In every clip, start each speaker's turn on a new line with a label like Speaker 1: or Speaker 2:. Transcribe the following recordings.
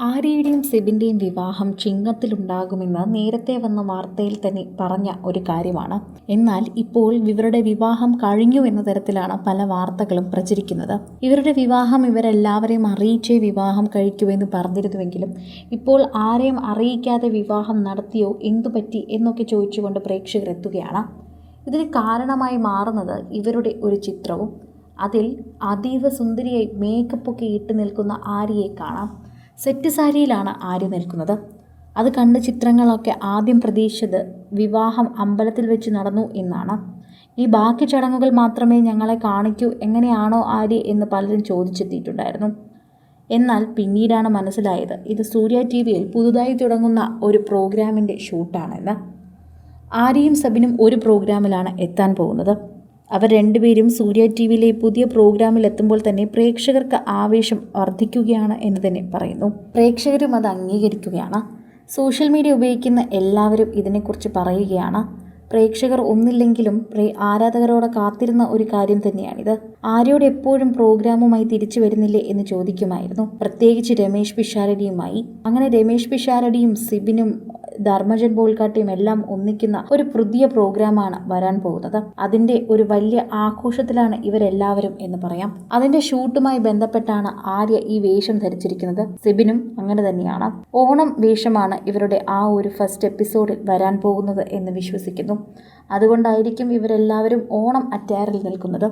Speaker 1: ആര്യയുടെയും സിബിന്റെയും വിവാഹം ചിങ്ങത്തിലുണ്ടാകുമെന്ന് നേരത്തെ വന്ന വാർത്തയിൽ തന്നെ പറഞ്ഞ ഒരു കാര്യമാണ്. എന്നാൽ ഇപ്പോൾ ഇവരുടെ വിവാഹം കഴിഞ്ഞു എന്ന തരത്തിലാണ് പല വാർത്തകളും പ്രചരിക്കുന്നത്. ഇവരുടെ വിവാഹം ഇവരെല്ലാവരെയും അറിയിച്ചേ വിവാഹം കഴിക്കൂ എന്ന് പറഞ്ഞിരുന്നുവെങ്കിലും ഇപ്പോൾ ആരെയും അറിയിക്കാതെ വിവാഹം നടത്തിയോ എന്തു പറ്റി എന്നൊക്കെ ചോദിച്ചുകൊണ്ട് പ്രേക്ഷകർ എത്തുകയാണ്. ഇതിന് കാരണമായി മാറുന്നത് ഇവരുടെ ഒരു ചിത്രവും. അതിൽ അതീവ സുന്ദരിയായി മേക്കപ്പൊക്കെ ഇട്ട് നിൽക്കുന്ന ആര്യയെ കാണാം. സെറ്റ് സാരിയിലാണ് ആര്യ നിൽക്കുന്നത്. അത് കണ്ട ചിത്രങ്ങളൊക്കെ ആദ്യം പ്രതീക്ഷിച്ചത് വിവാഹം അമ്പലത്തിൽ വെച്ച് നടന്നു എന്നാണ്. ഈ ബാക്കി ചടങ്ങുകൾ മാത്രമേ ഞങ്ങളെ കാണിക്കൂ എങ്ങനെയാണോ ആര്യ എന്ന് പലരും ചോദിച്ചെത്തിയിട്ടുണ്ടായിരുന്നു. എന്നാൽ പിന്നീടാണ് മനസ്സിലായത് ഇത് സൂര്യ ടി വിയിൽ പുതുതായി തുടങ്ങുന്ന ഒരു പ്രോഗ്രാമിന്റെ ഷൂട്ടാണെന്ന്. ആര്യയും സബിനും ഒരു പ്രോഗ്രാമിലാണ് എത്താൻ പോകുന്നത്. അവർ രണ്ടുപേരും സൂര്യ ടി വിയിലെ പുതിയ പ്രോഗ്രാമിൽ എത്തുമ്പോൾ തന്നെ പ്രേക്ഷകർക്ക് ആവേശം വർദ്ധിക്കുകയാണ് എന്ന് തന്നെ പറയുന്നു. പ്രേക്ഷകരും അത് അംഗീകരിക്കുകയാണ്. സോഷ്യൽ മീഡിയ ഉപയോഗിക്കുന്ന എല്ലാവരും ഇതിനെക്കുറിച്ച് പറയുകയാണ്. പ്രേക്ഷകർ ഒന്നില്ലെങ്കിലും ആരാധകരോട് കാത്തിരുന്ന ഒരു കാര്യം തന്നെയാണിത്. ആര്യോട് എപ്പോഴും പ്രോഗ്രാമുമായി തിരിച്ചു വരുന്നില്ലേ എന്ന് ചോദിക്കുമായിരുന്നു. പ്രത്യേകിച്ച് രമേശ് പിഷാരടിയുമായി. അങ്ങനെ രമേശ് പിഷാരടിയും സിബിനും ധർമ്മജൻ ബോൾക്കാട്ടയും എല്ലാം ഒന്നിക്കുന്ന ഒരു പുതിയ പ്രോഗ്രാമാണ് വരാൻ പോകുന്നത്. അതിന്റെ ഒരു വലിയ ആഘോഷത്തിലാണ് ഇവരെല്ലാവരും എന്ന് പറയാം. അതിന്റെ ഷൂട്ടുമായി ബന്ധപ്പെട്ടാണ് ആര്യ ഈ വേഷം ധരിച്ചിരിക്കുന്നത്. സിബിനും അങ്ങനെ തന്നെയാണ്. ഓണം വേഷമാണ് ഇവരുടെ ആ ഒരു ഫസ്റ്റ് എപ്പിസോഡിൽ വരാൻ പോകുന്നത് എന്ന് വിശ്വസിക്കുന്നു. അതുകൊണ്ടായിരിക്കും ഇവരെല്ലാവരും ഓണം അറ്റാറിൽ നിൽക്കുന്നത്.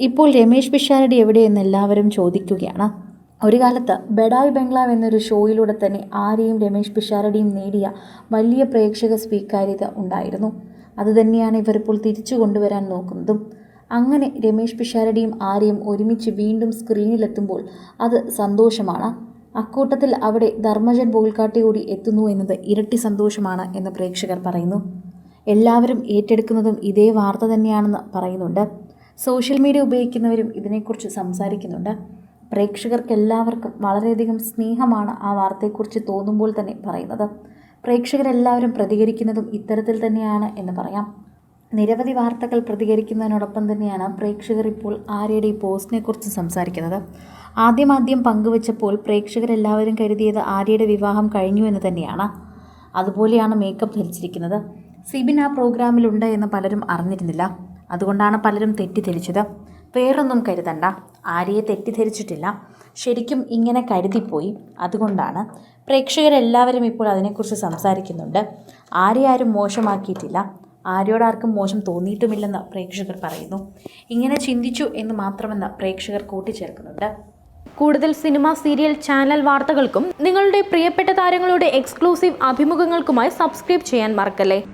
Speaker 1: ഇപ്പോൾ രമേശ് പിഷാരടി എവിടെയെന്ന് എല്ലാവരും ചോദിക്കുകയാണ്. ഒരു കാലത്ത് ബെഡായ് ബംഗ്ലാവ് എന്നൊരു ഷോയിലൂടെ തന്നെ ആരെയും രമേശ് പിഷാരടിയും നേടിയ വലിയ പ്രേക്ഷക സ്വീകാര്യത ഉണ്ടായിരുന്നു. അതുതന്നെയാണ് ഇവർ ഇപ്പോൾ തിരിച്ചു കൊണ്ടുവരാൻ നോക്കുന്നതും. അങ്ങനെ രമേശ് പിഷാരടിയും ആരെയും ഒരുമിച്ച് വീണ്ടും സ്ക്രീനിലെത്തുമ്പോൾ അത് സന്തോഷമാണ്. അക്കൂട്ടത്തിൽ അവിടെ ധർമ്മജൻ ബോൾക്കാട്ടി കൂടി എത്തുന്നു എന്നത് ഇരട്ടി സന്തോഷമാണ് എന്ന് പ്രേക്ഷകർ പറയുന്നു. എല്ലാവരും ഏറ്റെടുക്കുന്നതും ഇതേ വാർത്ത തന്നെയാണെന്ന് പറയുന്നുണ്ട്. സോഷ്യൽ മീഡിയ ഉപയോഗിക്കുന്നവരും ഇതിനെക്കുറിച്ച് സംസാരിക്കുന്നുണ്ട്. പ്രേക്ഷകർക്കെല്ലാവർക്കും വളരെയധികം സ്നേഹമാണ് ആ വാർത്തയെക്കുറിച്ച് തോന്നുമ്പോൾ തന്നെ പറയുന്നത്. പ്രേക്ഷകരെല്ലാവരും പ്രതികരിക്കുന്നതും ഇത്തരത്തിൽ തന്നെയാണ് എന്ന് പറയാം. നിരവധി വാർത്തകൾ പ്രതികരിക്കുന്നതിനോടൊപ്പം തന്നെയാണ് പ്രേക്ഷകർ ഇപ്പോൾ ആര്യയുടെ ഈ പോസ്റ്റിനെക്കുറിച്ച് സംസാരിക്കുന്നത്. ആദ്യമാദ്യം പങ്കുവച്ചപ്പോൾ പ്രേക്ഷകരെല്ലാവരും കരുതിയത് ആര്യയുടെ വിവാഹം കഴിഞ്ഞു എന്ന് തന്നെയാണ്. അതുപോലെയാണ് മേക്കപ്പ് ധരിച്ചിരിക്കുന്നത്. സിബിൻ ആ പ്രോഗ്രാമിലുണ്ട് എന്ന് പലരും അറിഞ്ഞിരുന്നില്ല. അതുകൊണ്ടാണ് പലരും തെറ്റിദ്ധരിച്ചത്. വേറൊന്നും കരുതണ്ട. ആര്യയെ തെറ്റിദ്ധരിച്ചിട്ടില്ല. ശരിക്കും ഇങ്ങനെ കരുതിപ്പോയി. അതുകൊണ്ടാണ് പ്രേക്ഷകരെല്ലാവരും ഇപ്പോൾ അതിനെക്കുറിച്ച് സംസാരിക്കുന്നുണ്ട്. ആരെ ആരും മോശമാക്കിയിട്ടില്ല. ആരോടാർക്കും മോശം തോന്നിയിട്ടുമില്ലെന്ന് പ്രേക്ഷകർ പറയുന്നു. ഇങ്ങനെ ചിന്തിച്ചു എന്ന് മാത്രമെന്ന് പ്രേക്ഷകർ കൂട്ടിച്ചേർക്കുന്നുണ്ട്.
Speaker 2: കൂടുതൽ സിനിമ സീരിയൽ ചാനൽ വാർത്തകൾക്കും നിങ്ങളുടെ പ്രിയപ്പെട്ട താരങ്ങളുടെ എക്സ്ക്ലൂസീവ് അഭിമുഖങ്ങൾക്കുമായി സബ്സ്ക്രൈബ് ചെയ്യാൻ മറക്കല്ലേ?